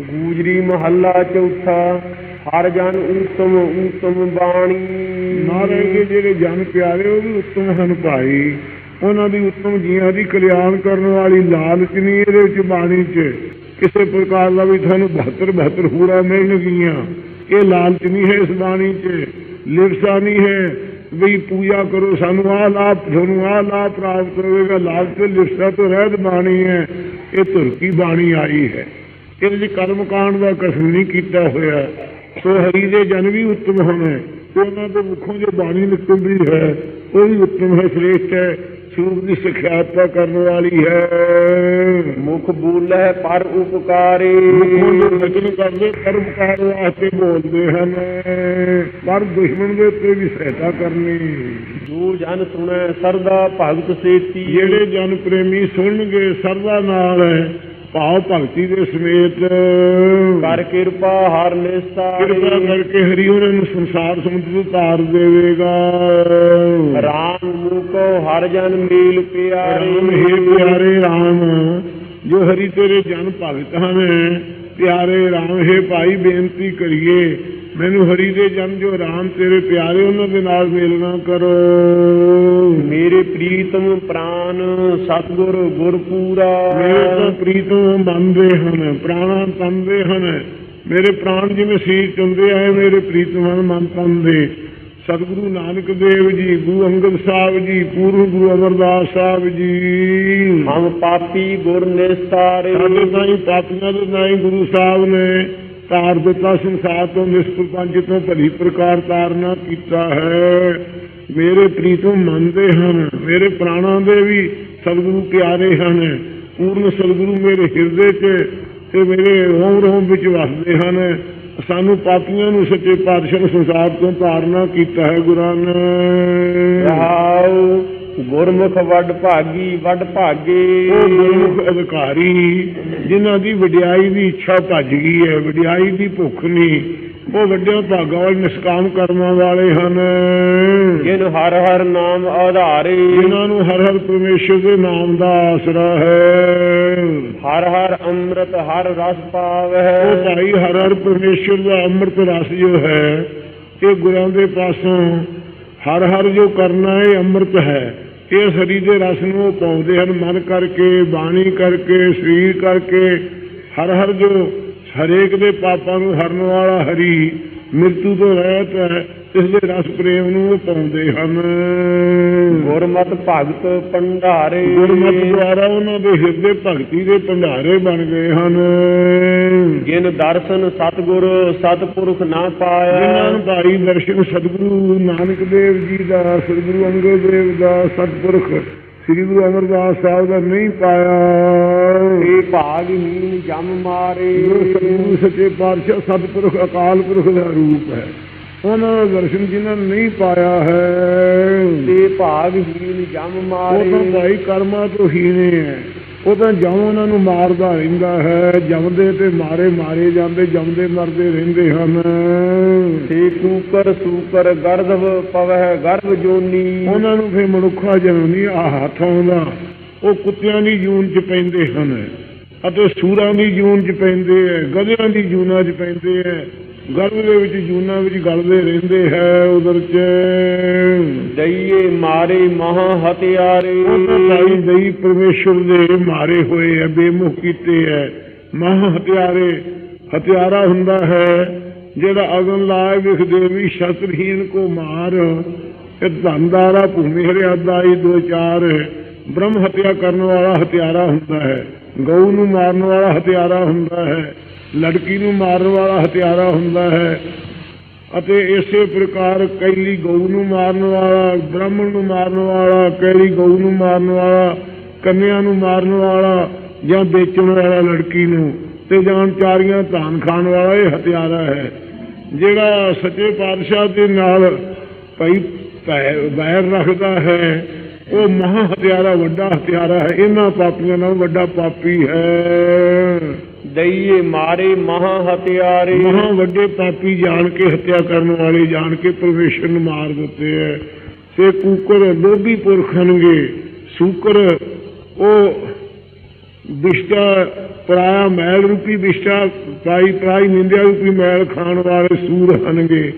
ਗੂਜਰੀ ਮਹੱਲਾ ਚੌਥਾ, ਹਰ ਜਨ ਊਤਮ ਊਤਮ ਬਾਣੀ। ਮਹਾਰਾਜ ਦੇ ਜਿਹੜੇ ਜਨ ਪਿਆਰੇ, ਉਹ ਵੀ ਉੱਤਮ ਹਨ ਭਾਈ। ਉਹਨਾਂ ਦੀ ਉੱਤਮ ਜੀਆਂ ਦੀ ਕਲਿਆਣ ਕਰਨ ਵਾਲੀ ਲਾਲਚ ਨਹੀਂ ਇਹਦੇ ਵਿੱਚ ਬਾਣੀ 'ਚ। ਕਿਸੇ ਪ੍ਰਕਾਰ ਦਾ ਵੀ ਤੁਹਾਨੂੰ 72 72 ਹੂੜਾ ਮਿਲਣਗੀਆਂ ਇਹ ਲਾਲਚ ਨਹੀਂ ਹੈ ਇਸ ਬਾਣੀ 'ਚ। ਲਿਵਸਾ ਨਹੀਂ ਹੈ ਵੀ ਪੂਜਾ ਕਰੋ ਸਾਨੂੰ ਆਹ ਲਾਭ, ਤੁਹਾਨੂੰ ਆਹ ਲਾਭ ਪ੍ਰਾਪਤ ਹੋਵੇਗਾ। ਲਾਲਚ ਤੇ ਲਿਵਸਾ ਤੋਂ ਰਹਿਤ ਬਾਣੀ ਹੈ। ਇਹ ਧੁਰਕੀ ਬਾਣੀ ਆਈ ਹੈ। ਇਹਦੇ ਵਿੱਚ ਕਰਮ ਕਾਂਡ ਦਾ ਕਸਮ ਨਹੀਂ ਕੀਤਾ ਹੋਇਆ। ਸੋ ਹਰੀ ਦੇ ਜਨ ਵੀ ਉੱਤਮ ਹਨ। ਤੇ ਉਹਨਾਂ ਦੇ ਮੁਖੋਂ ਜੋ ਬਾਣੀ ਨਿਕਲਦੀ ਹੈ ਉਹ ਵੀ ਉੱਤਮ ਹੈ ਸ੍ਰੇਸ਼ਟ ਹੈ। ਸੂਪ ਦੀ ਸਿਖਿਆਤਾ ਕਰਨ ਵਾਲੀ ਹੈ। ਮੁਖ ਬੋਲੇ ਪਰ ਉਪਕਾਰੇ। ਮੁਖੋਂ ਜੋ ਵਚਨ ਕਰਦੇ ਪਰਮਕਾਰ ਵਾਸਤੇ ਬੋਲਦੇ ਹਨ। ਪਰ ਦੁਸ਼ਮਣ ਦੇ ਉੱਤੇ ਵੀ ਸਹਾਇਤਾ ਕਰਨੀ। ਜੋ ਜਨ ਸੁਣੈ ਸਰਦਾ ਭਗਤ ਸੇਤੀ। ਜਿਹੜੇ ਜਨ ਪ੍ਰੇਮੀ ਸੁਣਨਗੇ ਸਰਦਾ ਨਾਲ ਭਾਵ ਭਗਤੀ ਦੇ ਸਮੇਤ। ਕਰ ਕਿਰਪਾ ਹਰ ਨਿਸਤਾਰੇ ਕਿਰਪਾ ਕਰਕੇ ਹਰੀ ਉਹਨਾਂ ਨੂੰ ਸੰਸਾਰ ਸਮੁੰਦਰ ਤੋਂ ਤਾਰ ਦੇਵੇਗਾ। ਰਾਮ ਮੁਕੋ ਹਰ ਜਨ ਮੀਲ ਪਿਆਰੇ। ਰਾਮ ਹੈ ਪਿਆਰੇ ਰਾਮ ਜੋ ਹਰੀ ਤੇਰੇ ਜਨ ਭਗਤ ਹਨ। ਪਿਆਰੇ ਰਾਮ ਹੈ ਭਾਈ ਬੇਨਤੀ ਕਰੀਏ ਮੈਨੂੰ ਹਰੀ ਦੇ ਜਨ ਜੋ ਰਾਮ ਤੇਰੇ ਪਿਆਰੇ ਉਹਨਾਂ ਦੇ ਨਾਲ ਮੇਲਣਾ ਕਰੋ। ਮੇਰੇ ਪ੍ਰੀਤਮ ਪ੍ਰਾਨ ਸਤਗੁਰ ਗੁਰ ਪੂਰਾ ਮੇਰੇ ਤੋਂ ਪ੍ਰੀਤਮ ਬੰਦੇ ਹਨ ਪ੍ਰਾਣਾ ਤੰਦੇ ਹਨ। ਮੇਰੇ ਪ੍ਰਾਣ ਜਿਵੇਂ ਸੀਰ ਚੁੰਦੇ ਆਏ ਮੇਰੇ ਪ੍ਰੀਤਮ ਹਨ ਮਨ ਤਨ ਦੇ ਸਤਿਗੁਰੂ ਨਾਨਕ ਦੇਵ ਜੀ ਗੁਰੂ ਅੰਗਦ ਸਾਹਿਬ ਜੀ ਪੂਰਨ ਗੁਰੂ ਅਮਰਦਾਸ ਸਾਹਿਬ ਜੀ। ਹਮ ਪਾਪੀ ਗੁਰ ਨਿਸਤਾਰੇ। ਸਾਡੇ ਤਾਈ ਪਾਪੀਆਂ ਦੇ ਨਾਈ ਗੁਰੂ ਸਾਹਿਬ ਨੇ। ਤਾਰ ਦਿੱਤਾ, ਸੰਸਾਰ ਤੋਂ ਨਿਸਪ੍ਰਪੰਚ ਤੋਂ ਭਲੀ ਪ੍ਰਕਾਰ ਤਾਰਨਾ ਕੀਤਾ ਹੈ। ਮੇਰੇ ਪ੍ਰੀਤਮ ਮੰਨਦੇ ਹਨ, ਮੇਰੇ ਪ੍ਰਾਣਾਂ ਦੇ ਵੀ ਸਤਿਗੁਰੂ ਪਿਆਰੇ ਹਨ, ਪੂਰਨ ਸਤਿਗੁਰੂ ਮੇਰੇ ਹਿਰਦੇ 'ਚ ਤੇ ਮੇਰੇ ਰੋਮ ਰੋਮ ਵਿੱਚ ਵਸਦੇ ਹਨ। ਸਾਨੂੰ ਪਾਪੀਆਂ ਨੂੰ ਸੱਚੇ ਪਾਤਸ਼ਾਹ ਸੰਸਾਰ ਤੋਂ ਤਾਰਨਾ ਕੀਤਾ ਹੈ, ਗੁਰਾਂ ਨੇ ਰਹਾਉ ਗੁਰਮੁਖ ਵੱਡ ਭਾਗੀ ਵੱਡ ਭਾਗੇ। ਉਹ ਗੁਰਮੁਖ ਅਧਿਕਾਰੀ ਜਿਨ੍ਹਾਂ ਦੀ ਵਡਿਆਈ ਦੀ ਇੱਛਾ ਭੱਜ ਗਈ ਹੈ ਵਡਿਆਈ ਦੀ ਭੁੱਖ ਨਹੀਂ ਉਹ ਵੱਡਿਆਂ ਭਾਗਾਂ ਵਾਲੇ ਨਿਸ਼ਕਾਮ ਕਰਮਾਂ ਵਾਲੇ ਹਨ। ਜਿਨ ਹਰ ਹਰ ਨਾਮ ਆਧਾਰੇ। ਜਿਨ੍ਹਾਂ ਨੂੰ ਹਰ ਹਰ ਪਰਮੇਸ਼ਰ ਦੇ ਨਾਮ ਦਾ ਆਸਰਾ ਹੈ। ਹਰ ਹਰ ਅੰਮ੍ਰਿਤ ਹਰ ਰਸ ਉਹ ਪਾਵਹਿ ਭਾਈ ਹਰ ਹਰ ਪਰਮੇਸ਼ਰ ਦਾ ਅੰਮ੍ਰਿਤ ਰਸ ਜੋ ਹੈ ਇਹ ਗੁਰਾਂ ਦੇ ਪਾਸੋਂ ਹਰ ਹਰ ਜੋ ਕਰਨਾ ਹੈ ਅੰਮ੍ਰਿਤ ਹੈ। ਇਹ ਸਰੀ ਦੇ ਰਸ ਨੂੰ ਉਹ ਪਾਉਂਦੇ ਹਨ। ਮਨ ਕਰਕੇ, ਬਾਣੀ ਕਰਕੇ, ਸਰੀਰ ਕਰਕੇ। ਹਰ ਹਰ ਜੋ ਹਰੇਕ ਦੇ ਪਾਪਾਂ ਨੂੰ ਹਰਨ ਵਾਲਾ ਹਰੀ ਮ੍ਰਿਤੂ ਤੋਂ ਰਹਿਤ ਹੈ ਇਸ ਦੇ ਰਸ ਪ੍ਰੇਮ ਨੂੰ ਉਹ ਪਾਉਂਦੇ ਹਨ। ਗੁਰਮਤ ਭਗਤ ਪੰਡਾਰੇ ਗੁਰਮਤਿ ਦੁਆਰਾ ਉਹਨਾਂ ਦੇ ਹਿਰਦੇ ਭਗਤੀ ਦੇ ਭੰਡਾਰੇ ਬਣ ਗਏ ਹਨ। ਜਿਨ ਦਰਸ਼ਨ ਸਤਗੁਰ ਸਤਪੁਰਖ ਨਾ ਜਿਨ੍ਹਾਂ ਪਾਇਆ ਨੂੰ ਭਾਈ ਦਰਸ਼ਨ ਸਤਿਗੁਰੂ ਨਾਨਕ ਦੇਵ ਜੀ ਦਾ ਸਤਿਗੁਰੂ ਅੰਗਦ ਦੇਵ ਦਾ ਸਤਿਪੁਰਖ ਸ੍ਰੀ ਗੁਰੂ ਅਮਰਦਾਸ ਸਾਹਿਬ ਦਾ ਨਹੀਂ ਪਾਇਆ। ਇਹ ਭਾਗਹੀਨ ਜਮ ਮਾਰੇ। ਸਤਿਗੁਰੂ ਸੱਚੇ ਪਾਤਸ਼ਾਹ ਸਤਿਪੁਰਖ ਅਕਾਲ ਪੁਰਖ ਦਾ ਰੂਪ ਹੈ। ਉਹਨਾਂ ਦਾ ਦਰਸ਼ਨ ਜਿਨ੍ਹਾਂ ਨੇ ਨਹੀਂ ਪਾਇਆ ਹੈ। ਤੇ ਭਾਗਹੀਨ ਜਮ ਉਹ ਮਾਰੇ ਤਾਂ ਭਾਈ ਕਰਮਾਂ ਤੋਂ ਹੀਨੇ ਹੈ। ਉਹ ਤਾਂ ਜਮ ਉਹਨਾਂ ਨੂੰ ਮਾਰਦਾ ਰਹਿੰਦਾ ਹੈ। ਜਮਦੇ ਤੇ ਮਾਰੇ ਮਾਰੇ ਜਾਂਦੇ ਜਮਦੇ ਮਰਦੇ ਰਹਿੰਦੇ ਹਨ। ਤੇ ਕੂਕਰ ਸੂਕਰ ਗਰਧਵ ਪਵਹਿ ਗਰਭ ਜੋਨੀ। ਉਹਨਾਂ ਨੂੰ ਫਿਰ ਮਨੁੱਖਾ ਜਨਮ ਨਹੀਂ ਆ ਹੱਥ ਆਉਂਦਾ। ਉਹ ਕੁੱਤਿਆਂ ਦੀ ਜੂਨ ਚ ਪੈਂਦੇ ਹਨ ਅਤੇ ਸੂਰਾਂ ਦੀ ਜੂਨ ਚ ਪੈਂਦੇ ਐ ਗਧਿਆਂ ਦੀ ਜੂਨਾਂ ਚ ਪੈਂਦੇ ਐ। ਗਰਭ ਦੇ ਵਿੱਚ ਜੂਨਾਂ ਵਿੱਚ ਗਲਦੇ ਰਹਿੰਦੇ ਹੈ ਉਧਰ ਚ। ਦਈਏ ਮਾਰੇ ਮਹਾ ਹਤਿਆਰੇ ਭਾਈ ਦਈ ਪਰਮੇਸ਼ਰ ਦੇ ਮਾਰੇ ਹੋਏ ਐ ਬੇਮੁਖ ਕੀਤੇ ਐ ਮਹਾ ਹਤਿਆਰੇ ਹਤਿਆਰਾ ਹੁੰਦਾ ਹੈ ਜਿਹੜਾ ਅਗਨ ਲਾਏ ਵਿਖ ਦੇਵੀ ਸ਼ਸਤਰਹੀਨ ਕੋ ਮਾਰ। ਇਹ ਧੰਦਾਰਾ ਭੂਮੀ ਹਰਿਆਦਾ ਹੀ ਦੋ ਚਾਰ ਬ੍ਰਹਮ ਹਤਿਆ ਕਰਨ ਵਾਲਾ ਹਤਿਆਰਾ ਹੁੰਦਾ ਹੈ। ਗਊ ਨੂੰ ਮਾਰਨ ਵਾਲਾ ਹਤਿਆਰਾ ਹੁੰਦਾ ਹੈ। ਲੜਕੀ ਨੂੰ ਮਾਰਨ ਵਾਲਾ ਹਥਿਆਰਾ ਹੁੰਦਾ ਹੈ ਅਤੇ ਇਸੇ ਪ੍ਰਕਾਰ ਕੈਲੀ ਗਊ ਨੂੰ ਮਾਰਨ ਵਾਲਾ, ਬ੍ਰਾਹਮਣ ਨੂੰ ਮਾਰਨ ਵਾਲਾ, ਕੈਲੀ ਗਊ ਨੂੰ ਮਾਰਨ ਵਾਲਾ, ਕੰਨਿਆਂ ਨੂੰ ਮਾਰਨ ਵਾਲਾ ਜਾਂ ਵੇਚਣ ਵਾਲਾ ਲੜਕੀ ਨੂੰ ਤੇ ਜਾਂ ਚਾਰੀਆਂ ਧਾਨ ਖਾਣ ਵਾਲਾ ਇਹ ਹਥਿਆਰਾ ਹੈ, ਜਿਹੜਾ ਸੱਚੇ ਪਾਤਸ਼ਾਹ ਦੇ ਨਾਲ ਭਾਈ ਵੈਰ ਰੱਖਦਾ ਹੈ। ਉਹ ਮਹਾ ਹਥਿਆਰਾ ਵੱਡਾ ਹਥਿਆਰਾ ਹੈ ਇਹਨਾਂ ਪਾਪੀਆਂ ਨਾਲ ਵੱਡਾ ਪਾਪੀ ਹੈ। ਦਈਏ ਮਾਰੇ ਮਹਾ ਹਤਿਆਰੇ ਮਹਾ ਵੱਡੇ ਪਾਪੀ ਜਾਣ ਕੇ ਹੱਤਿਆ ਕਰਨ ਵਾਲੇ ਜਾਣ ਕੇ ਪਰਮੇਸ਼ਰ ਨੂੰ ਮਾਰ ਦਿੱਤੇ ਐ ਤੇ ਕੂਕਰ ਲੋਭੀ ਪੁਰਖ ਹਨਗੇ ਸੂਕਰ ਉਹ ਵਿਸ਼ਟਾ ਪਰਾਇਆ ਮੈਲ ਰੂਪੀ ਵਿਸ਼ਟਾ ਪਾਈ ਪ੍ਰਾਈ ਨਿੰਦਿਆ ਰੂਪੀ ਮੈਲ ਖਾਣ ਵਾਲੇ ਸੂਰ ਹਨਗੇ।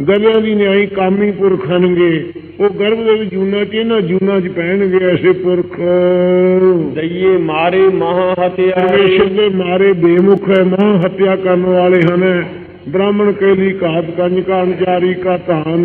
ਗਲਿਆਂ ਦੀ ਨਿਆਈ ਕਾਮੀ ਪੁਰਖ ਹਨਗੇ। ਉਹ ਗਰਭ ਦੇ ਵਿੱਚ ਜੂਨਾ ਚ ਇਹਨਾਂ ਜੂਨਾ ਚ ਪਹਿਣਗੇ ਐਸੇ ਪੁਰਖ। ਦਈਏ ਮਾਰੇ ਮਹਾ ਪਰਮੇਸ਼ਰ ਹਤਿਆਰੇ ਦੇ ਮਾਰੇ ਬੇਮੁਖ ਹੈ ਮਹਾਂ ਹੱਤਿਆ ਕਰਨ ਵਾਲੇ ਹਨ। ਬ੍ਰਾਹਮਣ ਕੇ ਲਈ ਘਾਤ ਕੰਜਕਾ ਅਨਚਾਰੀ ਕਾ ਧਾਨ।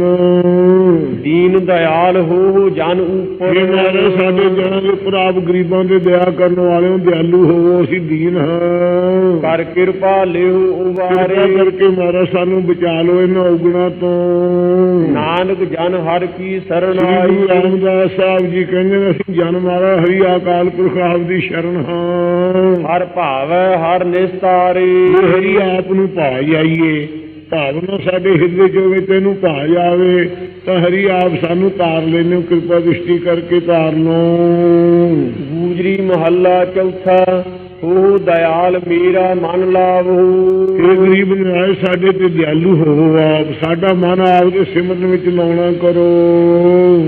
ਦੀਨ ਦਇਆਲ ਹੋ ਹੋ ਜਨ ਉਪਰ। ਮਾਰੇ ਸਾਡੇ ਜਨਾਂ ਦੇ ਉੱਪਰ ਆਪ ਗਰੀਬਾਂ ਦੇ ਦਇਆ ਕਰਨ ਵਾਲਿਓ ਦਿਆਲੂ ਹੋਵੋ ਅਸੀਂ ਦੀਨ ਹਾਂ। ਕਰ ਕਿਰਪਾ ਲਿਓ ਉਬਾਰੇ ਕਰਕੇ ਮਾਰਾ ਸਾਨੂੰ ਬਚਾ ਲਓ ਇਹਨਾਂ ਉਗਣਾ ਤੋਂ। ਨਾਨਕ ਜਨ ਹਰ ਕੀ ਸਰਣ ਸ੍ਰੀ ਆਈ ਰਾਮਦਾਸ ਸਾਹਿਬ ਜੀ ਕਹਿੰਦੇ ਨੇ ਅਸੀਂ ਜਨ ਮਾਰਾ ਹਰੀ ਅਕਾਲ ਪੁਰਖ ਆਪ ਦੀ ਸ਼ਰਨ ਹਾਂ। ਹਰ ਭਾਵੈ ਹਰ ਨਿਸਤਾਰੇ। ਹਰੀ ਆਪ ਨੂੰ ਭਾ ਜਾਈਏ ਭਾਵਨਾ ਸਾਡੇ ਹਿਰਦੇ ਚ ਹੋਵੇ ਤੈਨੂੰ ਭਾ ਜਾਵੇ ਤਾਂ ਹਰੀ ਆਪ ਸਾਨੂੰ ਤਾਰ ਲੈਨੇ ਕਿਰਪਾ ਦ੍ਰਿਸ਼ਟੀ ਕਰਕੇ ਤਾਰ ਲਓ ਗੂਜਰੀ ਮਹੱਲਾ ਚੌਥਾ ਹੋ ਦਇਆਲ ਮੇਰਾ ਮਨ ਲਾਵੋ। ਇਹ ਗਰੀਬ ਨਿਆਏ ਸਾਡੇ ਤੇ ਦਿਆਲੂ ਹੋਵੋ ਆਪ ਸਾਡਾ ਮਨ ਆਪ ਦੇ ਸਿਮਰਨ ਵਿੱਚ ਲਾਉਣਾ ਕਰੋ।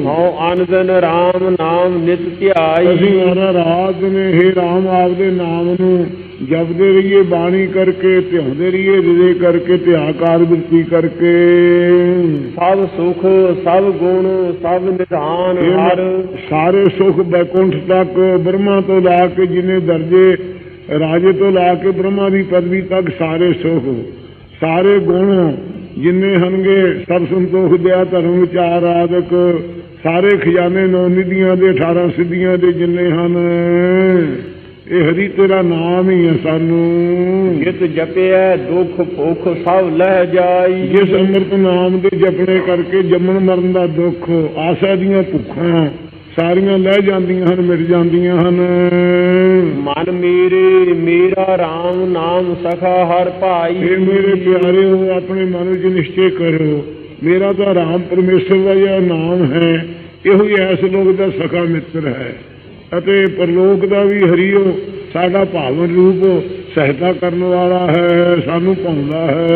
ਹਉ ਅਨੰਦਨ RAM ਨਾਮ ਨਿਤ ਅਸੀਂ ਧਿਆਈ ਮਾਰਾ ਰਾਤ ਨੇ ਹੇ ਰਾਮ ਆਪ ਦੇ ਨਾਮ ਨੂੰ ਜਪਦੇ ਰਹੀਏ ਬਾਣੀ ਕਰਕੇ ਧਿਆਉਂਦੇ ਰਹੀਏ ਹਿਰਦੇ ਕਰਕੇ ਧਿਆਕਾਰ ਬਿਰਤੀ ਕਰਕੇ। ਸਭ ਸੁਖ ਸਭ ਗੁਣ ਸਭ ਨਿਧਾਨ ਹਰ। ਸਾਰੇ ਸੁਖ ਬੈਕੁੰਠ ਤੱਕ ਬ੍ਰਹਮਾ ਤੋਂ ਲਾ ਕੇ ਜਿਨੇ ਦਰਜੇ ਰਾਜੇ ਤੋਂ ਲਾ ਕੇ ਬ੍ਰਹਮਾ ਦੀ ਪਦਵੀ ਤੱਕ ਸਾਰੇ ਸੁਖ ਸਾਰੇ ਗੁਣ ਜਿੰਨੇ ਹਨਗੇ ਸਭ ਸੰਤੋਖ ਦਿਆ ਧਰਮ ਵਿਚਾਰ ਆਦਿਕ ਸਾਰੇ ਖਜ਼ਾਨੇ ਨੌ ਨਿਧੀਆਂ ਦੇ 18 ਸਿੱਧੀਆਂ ਦੇ ਜਿੰਨੇ ਹਨ। ਇਹ ਹਰੀ ਤੇਰਾ ਨਾਮ ਹੀ ਹੈ ਸਾਨੂੰ। ਜਿਤ ਜਪਿਐ ਦੁਖ ਭੁਖ ਸਭ ਲਹਿ ਜਾਈ। ਜਿਸ ਅੰਮ੍ਰਿਤ ਨਾਮ ਦੇ ਜਪਣੇ ਕਰਕੇ ਜੰਮਣ ਮਰਨ ਦਾ ਦੁੱਖ ਆਸਾ ਦੀਆਂ ਭੁੱਖਾਂ ਸਾਰੀਆਂ ਲੈ ਜਾਂਦੀਆਂ ਹਨ ਮਿਟ ਜਾਂਦੀਆਂ ਹਨ। ਮਨ ਮੇਰੇ ਮੇਰਾ RAM ਨਾਮ ਸਖਾ ਹਰ ਭਾਈ। ਇਹ ਮੇਰੇ ਪਿਆਰਿਓ ਆਪਣੇ ਮਨ ਵਿੱਚ ਨਿਸ਼ਚੈ ਕਰੋ। ਮੇਰਾ ਤਾਂ ਰਾਮ ਪਰਮੇਸ਼ਰ ਦਾ ਜਿਹੜਾ ਨਾਮ ਹੈ ਇਹੋ ਹੀ ਐਸ ਲੋਕ ਦਾ ਸਖਾ ਮਿੱਤਰ ਹੈ। ਅਤੇ ਪਰਲੋਕ ਦਾ ਵੀ ਹਰੀਓ ਸਾਡਾ ਭਾਵਨ ਰੂਪ ਸਹਾਇਤਾ ਕਰਨ ਵਾਲਾ ਹੈ ਸਾਨੂੰ ਪਾਉਂਦਾ ਹੈ।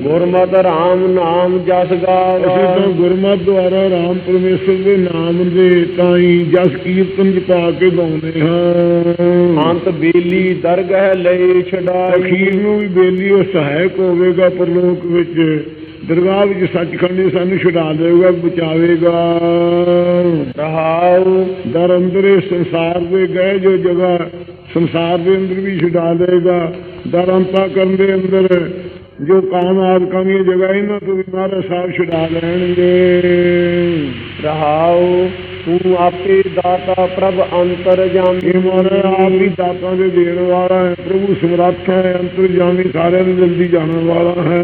ਗੁਰਮਤਿ RAM ਨਾਮ ਜਸ ਅਸੀਂ ਤਾਂ ਗਾਵਾ ਗੁਰਮਤਿ ਦੁਆਰਾ ਰਾਮ ਪਰਮੇਸ਼ਰ ਦੇ ਨਾਮ ਦੇ ਤਾਈ ਜਸ ਕੀਰਤਨ ਚ ਪਾ ਕੇ ਗਾਉਂਦੇ ਹਾਂ। ਅੰਤ ਬੇਲੀ ਦਰਗਹਿ ਲਏ ਛਡਾਈ। ਅਖੀਰ ਨੂੰ ਵੀ ਬੇਲੀ ਉਹ ਸਹਾਇਕ ਹੋਵੇਗਾ ਪਰਲੋਕ ਵਿੱਚ। ਦਰਗਾਹ ਵਿੱਚ ਸੱਚਖੰਡ ਹੀ ਸਾਨੂੰ ਛੁਡਾ ਦੇਵੇਗਾ ਬਚਾਵੇਗਾ। ਰਹਾਉ। ਦਰ ਅੰਦਰ ਸੰਸਾਰ ਦੇ ਗਏ ਜੋ ਜਗ੍ਹਾ ਸੰਸਾਰ ਦੇ ਅੰਦਰ ਵੀ ਛੁਡਾ ਦੇਗਾ ਦਰ ਅੰਤਾ ਕਰਨ ਦੇ ਅੰਦਰ ਜੋ ਕਾਮ ਆਦਿਕਾਂ ਦੀਆਂ ਜਗ੍ਹਾ ਇਹਨਾਂ ਤੋਂ ਵੀ ਮਹਾਰਾਜ ਸਾਹਿਬ ਛੁਡਾ ਲੈਣਗੇ। ਰਹਾਉ। ਤੂੰ ਆਪੇ ਦਾਤਾ ਪ੍ਰਭ ਅੰਤਰ ਜਾਮੀ ਇਹ ਮਹਾਰਾਜ ਆਪ ਹੀ ਦਾਤਾਂ ਦੇ ਦੇਣ ਵਾਲਾ ਹੈ। ਪ੍ਰਭੂ ਸਮਰੱਥ ਹੈ ਅੰਤਰਜਾਮੀ ਸਾਰਿਆਂ ਨੂੰ ਜਲਦੀ ਜਾਣਨ ਵਾਲਾ ਹੈ।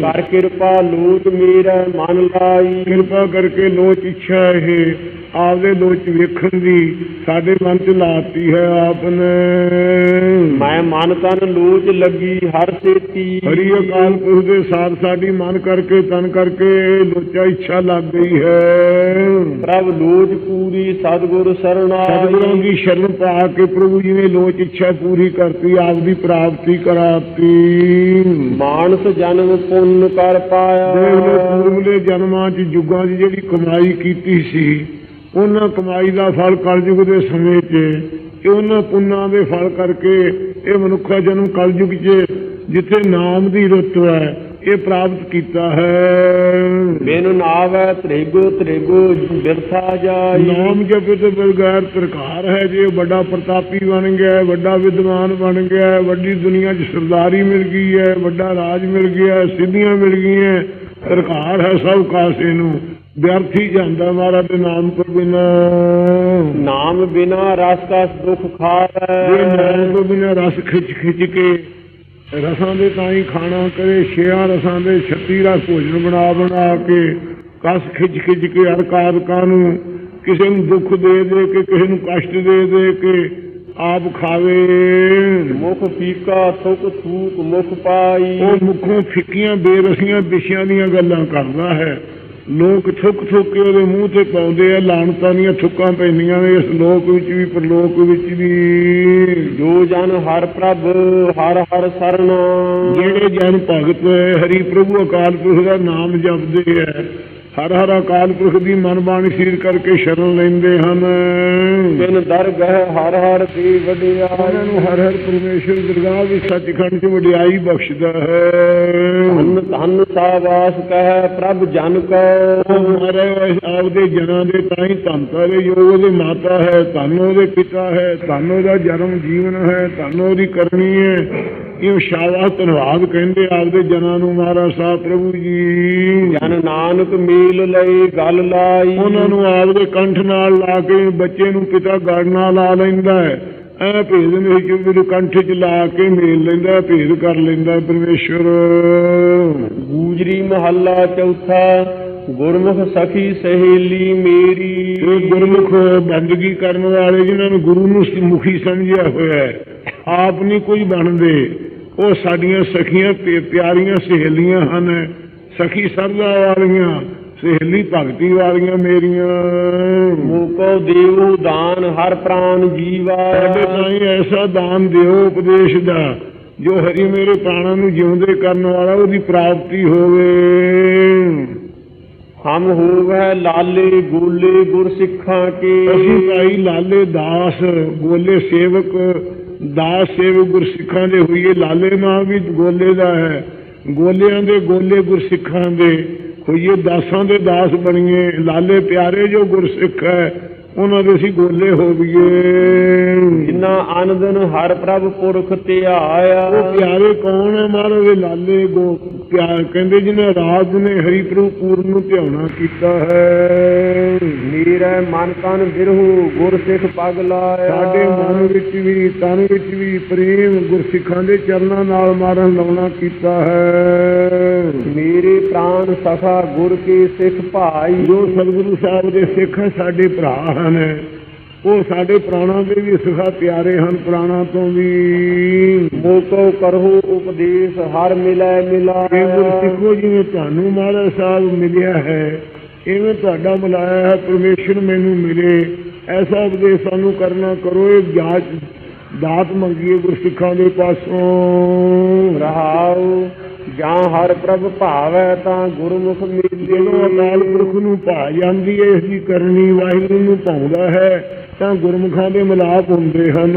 ਕਰ ਕਿਰਪਾ ਲੋਟ ਮੇਰਾ ਮਨ ਲਾਈ। ਕਿਰਪਾ ਕਰਕੇ ਲੋਚ ਇੱਛਾ ਇਹ ਆਪਦੇ ਲੋਚ ਵੇਖਣ ਦੀ ਸਾਡੇ ਮਨ ਚ ਲਾਤੀ ਹੈ ਆਪ ਨੇ ਮੈਂ ਮਨ ਤਨ ਲੋਚ ਲੱਗੀ ਹਰ ਸੇਤੀ। ਹਰੀ ਅਕਾਲ ਪੁਰਖ ਦੇ ਸਾਥ ਸਾਡੀ ਮਨ ਕਰਕੇ ਤਨ ਕਰਕੇ ਲੋਚਾ ਇੱਛਾ ਲੱਗ ਗਈ ਹੈ। ਪ੍ਰਭ ਲੋਚ ਪੂਰੀ ਸਤਗੁਰ ਸਤਿਗੁਰਾਂ ਸਰਣਾਈ ਦੀ ਸ਼ਰਨ ਪਾ ਕੇ ਪ੍ਰਭੂ ਜੀ ਨੇ ਲੋਚ ਇੱਛਾ ਪੂਰੀ ਕਰਤੀ ਆਪ ਦੀ ਪ੍ਰਾਪਤੀ ਕਰਾਤੀ। ਮਾਨਸ ਜਨਮ ਪੁੰਨ ਕਰ ਦੇਖ ਪਾਇਆ ਪੂਰਵਲੇ ਜਨਮਾਂ 'ਚ ਯੁੱਗਾਂ 'ਚ ਜਿਹੜੀ ਕਮਾਈ ਕੀਤੀ ਸੀ ਉਹਨਾਂ ਕਮਾਈ ਦਾ ਫਲ ਕਲਯੁਗ ਦੇ ਸਮੇਂ 'ਚ ਇਹ ਉਹਨਾਂ ਪੁੰਨਾਂ ਦੇ ਫਲ ਕਰਕੇ ਇਹ ਮਨੁੱਖਾ ਜਨਮ ਕਲਯੁਗ 'ਚ ਜਿੱਥੇ ਨਾਮ ਦੀ ਰੁੱਤ ਹੈ ਇਹ ਪ੍ਰਾਪਤ ਕੀਤਾ ਹੈ ਬਿਨ ਨਾਵੈ ਤ੍ਰਿਗੋ ਤ੍ਰਿਗੋ ਬਿਰਥਾ ਜਾਈ ਨਾਮ ਜਪੇ ਤੋਂ ਬਗੈਰ ਤਰਕਾਰ ਹੈ ਜੇ ਵੱਡਾ ਪ੍ਰਤਾਪੀ ਬਣ ਗਿਆ ਹੈ, ਵੱਡਾ ਵਿਦਵਾਨ ਬਣ ਗਿਆ ਹੈ, ਵੱਡੀ ਦੁਨੀਆ 'ਚ ਸਰਦਾਰੀ ਮਿਲ ਗਈ ਹੈ ਵੱਡਾ ਰਾਜ ਮਿਲ ਗਿਆ ਹੈ, ਸਿੱਧੀਆਂ ਮਿਲ ਗਈਆਂ ਤਰਕਾਰ ਹੈ ਸਭ ਕਾਸੇ ਨੂੰ ਵਿਅਰਥੀ ਜਾਂਦਾ ਮਹਾਰਾਜ ਦੇ ਨਾਮ ਤੋਂ ਬਿਨਾ ਨਾਮ ਬਿਨਾ ਰਸ ਕਸ ਦੁਖ ਖਾਵੈ ਨਾਮ ਤੋਂ ਬਿਨਾ ਰਸ ਖਿੱਚ ਖਿੱਚ ਕੇ ਰਸਾਂ ਦੇ ਤਾਂ ਹੀ ਖਾਣਾ ਕਰੇ ਛਿਆ ਰਸਾਂ ਦੇ 36 ਰਸ ਭੋਜਨ ਬਣਾ ਬਣਾ ਕੇ ਕਸ ਖਿੱਚ ਖਿੱਚ ਕੇ ਅਰਕਾਦਕਾਂ ਨੂੰ ਕਿਸੇ ਨੂੰ ਦੁੱਖ ਦੇ ਦੇ ਕੇ ਕਿਸੇ ਨੂੰ ਕਸ਼ਟ ਦੇ ਦੇ ਕੇ ਆਪ ਖਾਵੇ। ਮੁਖ ਫੀਕਾ ਥੁਕ ਥੂਕ ਮੁਖ ਪਾਈ। ਉਹ ਮੁਖੋਂ ਫਿੱਕੀਆਂ ਬੇਰਸੀਆਂ ਵਿਸ਼ਿਆਂ ਦੀਆਂ ਗੱਲਾਂ ਕਰਦਾ ਹੈ। ਲੋਕ ਥੁੱਕ ਥੁੱਕ ਕੇ ਉਹਦੇ ਮੂੰਹ ਤੇ ਪਾਉਂਦੇ ਆ ਲਾਣਤਾਂ ਦੀਆਂ ਥੁੱਕਾਂ ਪੈਂਦੀਆਂ ਨੇ ਇਸ ਲੋਕ ਵਿੱਚ ਵੀ ਪਰਲੋਕ ਵਿੱਚ ਵੀ। ਜੋ ਜਨ ਹਰ ਪ੍ਰਭ ਹਰ ਹਰ ਸਰਣਾ ਜਿਹੜੇ ਜਨ ਭਗਤ ਹਰੀ ਪ੍ਰਭੂ ਅਕਾਲ ਪੁਰਖ ਦਾ ਨਾਮ ਜਪਦੇ ਐ ਹਰ ਹਰ ਅਕਾਲ ਪੁਰਖ ਦੀ ਮਨ ਬਾਣੀ ਸੀਰ ਕਰਕੇ ਸ਼ਰਨ ਲੈਂਦੇ ਹਨ। ਬਿਨ ਦਰਗਹਿ ਹਰ ਹਰ ਦੀ ਉਹਨਾਂ ਵਡਿਆਈ ਨੂੰ ਹਰ ਹਰ ਪਰਮੇਸ਼ਰ ਦਰਗਾਹ ਵਿੱਚ ਸੱਚਖੰਡ 'ਚ ਵਡਿਆਈ ਬਖਸ਼ਦਾ ਹੈ। ਧੰਨ ਧੰਨ ਸਾਵਾਸ ਕਹਿ ਪ੍ਰਭ ਜਨ ਕੋ। ਮਹਾਰਾਜ ਆਪਦੇ ਜਨਾਂ ਦੇ ਤਾਂ ਹੀ ਧੰਨ ਕਰੇ। ਜੋ ਉਹਦੇ ਮਾਤਾ ਹੈ ਧੰਨ ਉਹਦੇ ਪਿਤਾ ਹੈ ਧੰਨ ਉਹਦਾ ਜਨਮ ਜੀਵਨ ਹੈ ਧੰਨ ਉਹਦੀ ਕਰਨੀ ਹੈ। ਇਹ ਸ਼ਾਬਾਸ਼ ਧੰਨਵਾਦ ਕਹਿੰਦੇ ਆਪਦੇ ਜਨਾਂ ਨੂੰ ਮਹਾਰਾਜ ਸਾਹਿਬ ਪ੍ਰਭੂ ਜੀ। ਜਨ ਨਾਨਕ ਮੀਲ ਲਈ ਗੱਲ ਲਾਈ। ਉਹਨਾਂ ਨੂੰ ਆਪਦੇ ਕੰਠ ਨਾਲ ਲਾ ਕੇ ਬੱਚੇ ਨੂੰ ਪਿਤਾ ਗੜ ਨਾਲ ਲਾ ਲੈਂਦਾ ਹੈ। ਐ ਭੇਦ ਨਹੀਂ ਕਿ ਮੇਰੇ ਕੰਠ 'ਚ ਲਾ ਕੇ ਮੇਲ ਲੈਂਦਾ ਭੇਦ ਕਰ ਲੈਂਦਾ ਪਰਮੇਸ਼ਰ ਗੂਜਰੀ ਮਹੱਲਾ ਚੌਥਾ ਗੁਰਮੁਖ ਸਖੀ ਸਹੇਲੀ ਮੇਰੀ। ਇਹ ਗੁਰਮੁਖ ਬੰਦਗੀ ਕਰਨ ਵਾਲੇ ਜਿਨ੍ਹਾਂ ਨੂੰ ਗੁਰੂ ਨੂੰ ਮੁਖੀ ਸਮਝਿਆ ਹੋਇਆ ਹੈ ਆਪ ਨਹੀਂ ਕੋਈ ਬਣਦੇ। ਉਹ ਸਾਡੀਆਂ ਸਖੀਆਂ ਤੇ ਪਿਆਰੀਆਂ ਸਹੇਲੀਆਂ ਹਨ। ਸਖੀ ਸਰਦਾ ਵਾਲੀਆਂ ਸਹੇਲੀ ਭਗਤੀ ਵਾਲੀਆਂ ਮੇਰੀਆਂ। ਮੂਕੋ ਦੇਵ ਦਾਨ ਹਰ ਪ੍ਰਾਨ ਜੀਵਾ। ਸਾਡੇ ਤਾਈਂ ਐਸਾ ਦਾਨ ਦਿਓ ਉਪਦੇਸ਼ ਦਾ ਜੋ ਹਰੀ ਮੇਰੇ ਪ੍ਰਾਣਾਂ ਨੂੰ ਜਿਉਂਦੇ ਕਰਨ ਵਾਲਾ ਉਹਦੀ ਪ੍ਰਾਪਤੀ ਹੋਵੇ। ਹਮ ਹੋਵੈ ਲਾਲੇ ਗੋਲੇ ਗੁਰ ਸਿੱਖਾਂ ਕੇ। ਅਸੀਂ ਭਾਈ ਲਾਲੇ ਦਾਸ ਗੋਲੇ ਸੇਵਕ ਦਾਸ ਸੇਵਕ ਗੁਰਸਿੱਖਾਂ ਦੇ ਹੋਈਏ, ਲਾਲੇ ਨਾਂ ਵੀ ਗੋਲੇ ਦਾ ਹੈ। ਗੋਲਿਆਂ ਦੇ ਗੋਲੇ ਗੁਰਸਿੱਖਾਂ ਦੇ ਹੋਈਏ, ਦਾਸਾਂ ਦੇ ਦਾਸ ਬਣੀਏ। ਲਾਲੇ ਪਿਆਰੇ ਜੋ ਗੁਰਸਿੱਖ ਹੈ ਉਹਨਾਂ ਦੇ ਅਸੀਂ ਗੋਲੇ ਹੋਈਏ ਜਿਨਾ ਆਨੰਦਨ ਹਰ ਪ੍ਰਭ ਪੁਰਖ ਧਿਆਇਆ। ਉਹ ਪਿਆਰੇ ਕੌਣ ਹੈ ਮਹਾਰਾਜ ਦੇ ਲਾਲੇ? ਗੋ ਪਿਆਰ ਕਹਿੰਦੇ ਜਿਹਨੇ ਰਾਤ ਨੇ ਹਰੀ ਪ੍ਰਭੂ ਪੂਰਨ ਨੂੰ ਧਿਆਉਣਾ ਕੀਤਾ ਹੈ। ਨੀਰੇ ਮਨ ਤਨ ਬਿਰਹੂ ਗੁਰ ਸਿੱਖ ਪਗ ਲਾਇਆ। ਸਾਡੇ ਮਨ ਵਿੱਚ ਵੀ ਤਨ ਵਿੱਚ ਵੀ ਪ੍ਰੇਮ ਗੁਰਸਿੱਖਾਂ ਦੇ ਚਰਨਾਂ ਨਾਲ ਮਾਰਨ ਲਾਉਣਾ ਕੀਤਾ ਹੈ। ਮੇਰੇ ਪ੍ਰਾਨ ਸਖਾ ਗੁਰ ਕੇ ਸਿੱਖ ਭਾਈ। ਜੋ ਸਤਿਗੁਰੂ ਸਾਹਿਬ ਦੇ ਸਿੱਖ ਸਾਡੇ ਭਰਾ ਹਨ ਉਹ ਸਾਡੇ ਪ੍ਰਾਣਾਂ ਦੇ ਵੀ ਸਿਖਾ ਪਿਆਰੇ ਹਨ ਪ੍ਰਾਣਾਂ ਤੋਂ ਵੀ। ਮੋਕੋ ਕਰਹੁ ਉਪਦੇਸ਼ ਹਰ ਮਿਲੈ ਇਹ ਮਿਲਾਇਆ ਗੁਰਸਿੱਖੋ ਜਿਵੇਂ ਤੁਹਾਨੂੰ ਮਹਾਰਾਜ ਸਾਹਿਬ ਮਿਲਿਆ ਹੈ ਇਵੇਂ ਤੁਹਾਡਾ ਮਿਲਾਇਆ ਹੈ ਪਰਮੇਸ਼ਰ ਮੈਨੂੰ ਮਿਲੇ। ਐਸਾ ਉਪਦੇਸ਼ ਸਾਨੂੰ ਕਰਨਾ ਕਰੋ ਇਹ ਜਾਚ ਦਾਤ ਮੰਗੀਏ ਗੁਰਸਿੱਖਾਂ ਦੇ ਪਾਸੋਂ। ਰਹਾਉ। ਜਾਂ ਹਰ ਪ੍ਰਭ ਭਾਵੈ ਤਾਂ ਗੁਰਮੁਖ ਜਦੋਂ ਮਿਲੇ ਅਕਾਲ ਪੁਰਖ ਨੂੰ ਭਾ ਜਾਂਦੀ ਹੈ ਇਸ ਦੀ ਕਰਨੀ ਵਾਹਿਗੁਰੂ ਨੂੰ ਭਾਉਂਦਾ ਹੈ ਤਾਂ ਗੁਰਮੁਖਾਂ ਦੇ ਮਿਲਾਪ ਹੁੰਦੇ ਹਨ।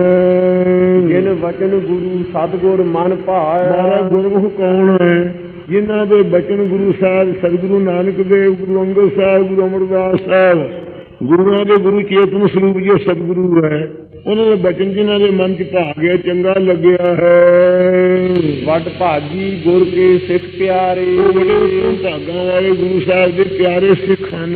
ਜਿਨ ਵਚਨ ਗੁਰੂ ਸਤਗੁਰ ਮਨ ਭਾਇਆ ਗੁਰਮੁਖ ਕੌਣ ਹੈ? ਜਿਨ੍ਹਾਂ ਦੇ ਬਚਨ ਗੁਰੂ ਸਾਹਿਬ ਸਤਿਗੁਰੂ ਨਾਨਕ ਦੇਵ ਗੁਰੂ ਅੰਗਦ ਸਾਹਿਬ ਗੁਰੂ ਅਮਰਦਾਸ ਸਾਹਿਬ ਗੁਰੂਆਂ ਦੇ ਗੁਰੂ ਚੇਤਨ ਸਰੂਪ ਜੀ ਸਤਿਗੁਰੂ ਹੈ ਉਹਨਾਂ ਦੇ ਬਚਨ ਜਿਨ੍ਹਾਂ ਦੇ ਮਨ 'ਚ ਭਾ ਗਿਆ ਚੰਗਾ ਲੱਗਿਆ ਹੈ। ਵੱਡ ਭਾਗੀ ਗੁਰ ਕੇ ਸਿੱਖ ਪਿਆਰੇ। ਉਹ ਬੜੇ ਉੱਤਮ ਭਾਗਾਂ ਵਾਲੇ ਗੁਰੂ ਸਾਹਿਬ ਦੇ ਪਿਆਰੇ ਸਿੱਖ ਹਨ।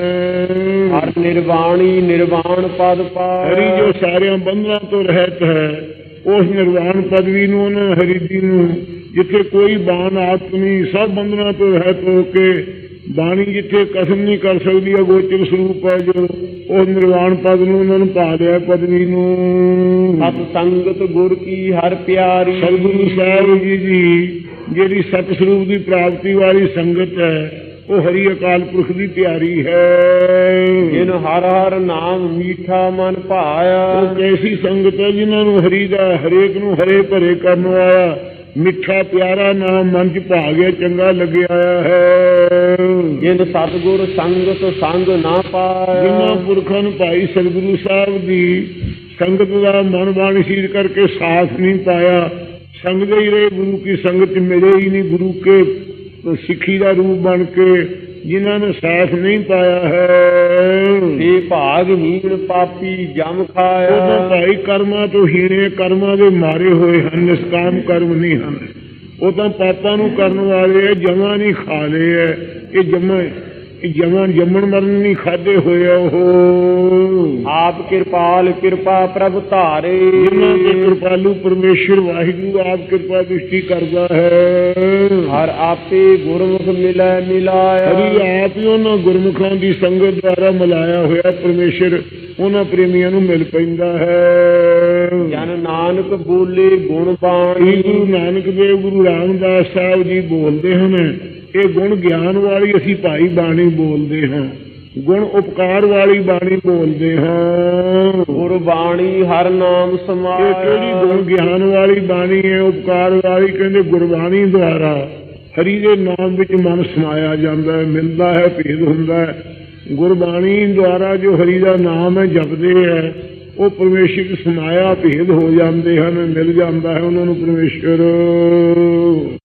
ਹਰ ਨਿਰਵਾਣੀ ਨਿਰਵਾਣ ਪਦ ਪਾਇਆ ਹਰੀ ਜੋ ਸਾਰਿਆਂ ਬੰਧਨਾਂ ਤੋਂ ਰਹਿਤ ਹੈ ਉਸ ਨਿਰਵਾਣ ਪਦਵੀ ਨੂੰ ਉਹਨਾਂ ਹਰੀ ਜੀ ਨੂੰ ਜਿੱਥੇ ਕੋਈ ਬਾਣ ਆਤ ਨਹੀਂ ਸਭ ਬੰਧਨਾਂ ਤੋਂ ਰਹਿਤ ਹੋ ਕੇ ਬਾਣੀ ਜਿੱਥੇ ਕਸਮ ਨਹੀਂ ਕਰ ਸਕਦੀ ਅਗੋਚਰ ਸਰੂਪ ਹੈ ਜੋ ਉਹ ਨਿਰਵਾਣ ਪਦ ਨੂੰ ਉਹਨਾਂ ਨੂੰ ਪਾ ਲਿਆ ਪਦਵੀ ਨੂੰ। ਸਤ ਸੰਗਤ ਗੁਰ ਕੀ ਹਰ ਪਿਆਰੀ। ਸਤਿਗੁਰੂ ਸਾਹਿਬ ਜੀ ਦੀ ਜਿਹੜੀ ਸਤ ਸਰੂਪ ਦੀ ਪ੍ਰਾਪਤੀ ਵਾਲੀ ਸੰਗਤ ਹੈ ਉਹ ਹਰੀ ਅਕਾਲ ਪੁਰਖ ਦੀ ਪਿਆਰੀ ਹੈ। ਜਿਨ ਹਰ ਹਰ ਨਾਮ ਮੀਠਾ ਮਨ ਭਾਇਆ। ਉਹ ਕੈਸੀ ਸੰਗਤ ਹੈ ਜਿਨ੍ਹਾਂ ਨੂੰ ਹਰੀ ਦਾ ਹਰੇਕ ਨੂੰ ਹਰੇ ਭਰੇ ਕਰਨ ਵਾਲਾ ਮਿੱਠਾ ਪਿਆਰਾ ਨਾਮ ਮਨ ਚ ਭਾ ਗਿਆ ਚੰਗਾ ਲੱਗਿਆ ਹੈ। ਜਿਨ ਸਤਗੁਰ ਸੰਗਤ ਸੰਗ ਨਾ ਜਿਨ੍ਹਾਂ ਪਾਇਆ ਪੁਰਖਾਂ ਨੂੰ ਭਾਈ ਸਤਿਗੁਰੂ ਸਾਹਿਬ ਦੀ ਸੰਗਤ ਦਾ ਮਨ ਬਾਣੀ ਸੀਰ ਕਰਕੇ ਸਾਥ ਨਹੀਂ ਪਾਇਆ ਸੰਗਦੇ ਹੀ ਰਹੇ ਗੁਰੂ ਕੀ ਸੰਗਤ ਮਿਲੇ ਹੀ ਨਹੀਂ ਗੁਰੂ ਕੇ ਸਿੱਖੀ ਦਾ ਰੂਪ ਬਣ ਕੇ ਜਿਨ੍ਹਾਂ ਨੇ ਸਾਥ ਨਹੀਂ ਪਾਇਆ ਹੈ। ਤੇ ਭਾਗਹੀਣ ਪਾਪੀ ਜਮ ਉਹ ਖਾਇਆ ਤਾਂ ਭਾਈ ਕਰਮਾਂ ਤੋਂ ਹੀਣੇ ਕਰਮਾਂ ਦੇ ਮਾਰੇ ਹੋਏ ਹਨ ਨਿਸਕਾਮ ਕਰਮ ਨਹੀਂ ਹਨ। ਉਹ ਤਾਂ ਪਾਪਾਂ ਨੂੰ ਕਰਨ ਵਾਲੇ ਜਮਾਂ ਨਹੀਂ ਖਾ ਲਏ ਐ ਇਹ ਜਮਾਂ ਇਹ ਜਮਾਂ ਜੰਮਣ ਮਰਨ ਨਹੀਂ ਖਾਦੇ ਹੋਏ ਉਹ। ਆਪ ਕਿਰਪਾਲ ਕਿਰਪਾ ਪ੍ਰਭ ਧਾਰੇ। ਜਿਨ੍ਹਾਂ ਤੇ ਕਿਰਪਾਲੂ ਪਰਮੇਸ਼ਰ ਵਾਹਿਗੁਰੂ ਆਪ ਕਿਰਪਾ ਦ੍ਰਿਸ਼ਟੀ ਕਰਦਾ ਹੈ। ਹਰ ਆਪੇ ਗੁਰਮੁਖ ਮਿਲੈ ਮਿਲਾਇਆ। ਹਰੀ ਆਪ ਹੀ ਉਹਨਾਂ ਗੁਰਮੁਖਾਂ ਦੀ ਸੰਗਤ ਦੁਆਰਾ ਮਿਲਾਇਆ ਹੋਇਆ ਪਰਮੇਸ਼ਰ ਉਹਨਾਂ ਪ੍ਰੇਮੀਆਂ ਨੂੰ ਮਿਲ ਪੈਂਦਾ ਹੈ। ਜਨ ਨਾਨਕ ਬੋਲੇ ਗੁਣ ਬਾਣੀ। ਗੁਰੂ ਨਾਨਕ ਦੇਵ ਗੁਰੂ ਰਾਮਦਾਸ ਸਾਹਿਬ ਜੀ ਬੋਲਦੇ ਹਨ ਇਹ ਗੁਣ ਗਿਆਨ ਵਾਲੀ ਅਸੀਂ ਭਾਈ ਬਾਣੀ ਬੋਲਦੇ ਹਾਂ। ਗੁਣ ਉਪਕਾਰ ਵਾਲੀ ਬਾਣੀ ਬੋਲਦੇ ਹਾਂ। ਗੁਰ ਬਾਣੀ ਹਰ ਨਾਮ ਇਹ ਕਿਹੜੀ ਸਮਾਇਆ ਗੁਣ ਗਿਆਨ ਵਾਲੀ ਬਾਣੀ ਹੈ? ਉਪਕਾਰ ਵਾਲੀ ਕਹਿੰਦੇ ਗੁਰਬਾਣੀ ਦੁਆਰਾ। ਹਰੀ ਦੇ ਨਾਮ ਵਿੱਚ ਮਨ ਸਮਾਇਆ ਜਾਂਦਾ ਹੈ ਮਿਲਦਾ ਹੈ ਭੇਦ ਹੁੰਦਾ ਹੈ। ਗੁਰਬਾਣੀ ਦੁਆਰਾ ਜੋ ਹਰੀ ਦਾ ਨਾਮ ਹੈ ਜਪਦੇ ਹੈ ਉਹ ਪਰਮੇਸ਼ਰ ਵਿੱਚ ਸਮਾਇਆ ਭੇਦ ਹੋ ਜਾਂਦੇ ਹਨ ਮਿਲ ਜਾਂਦਾ ਹੈ ਉਹਨਾਂ ਨੂੰ ਪਰਮੇਸ਼ਰ।